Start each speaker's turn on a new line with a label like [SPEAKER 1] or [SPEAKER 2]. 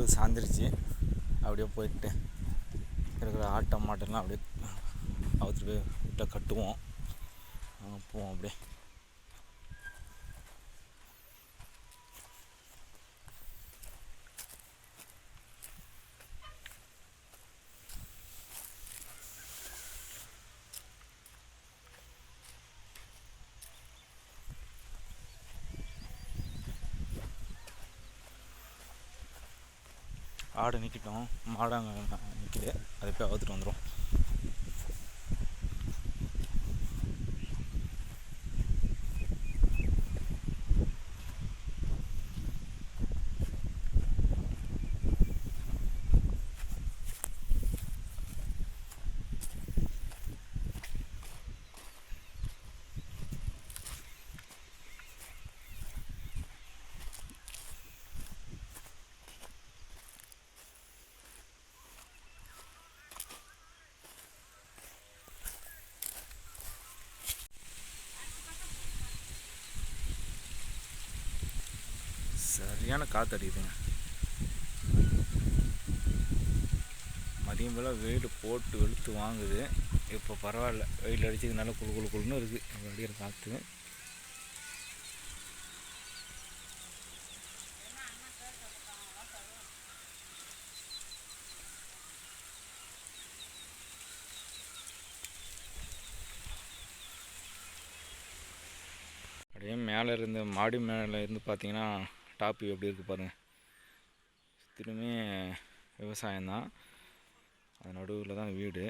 [SPEAKER 1] வெயில் சாய்ந்துருச்சு அப்படியே போயிட்டு இருக்கிற ஆட்டம் மாட்டெல்லாம் அப்படியே அவுத்துட்டு போய் வீட்டில் கட்டுவோம். போவோம் அப்படியே. ஆடு நிற்கட்டும் மாடாங்க நிற்கிது அதை போய் அவுத்துட்டு வந்துடும் சரியான காற்று அடிக்குதுங்க. மதியம் போல் வெயில் போட்டு வெளுத்து வாங்குது. இப்போ பரவாயில்ல. வெயில் அடிச்சது நல்லா குளு குழு குளுன்னு இருக்குது அடிக்கிற காற்று அப்படியே மேலே இருந்து மாடி மேலே இருந்து பார்த்தீங்கன்னா டாப் எப்படி இருக்குது பாருங்கள் சுற்றிலுமே விவசாயம்தான். அது நடுவில் தான் வீடு.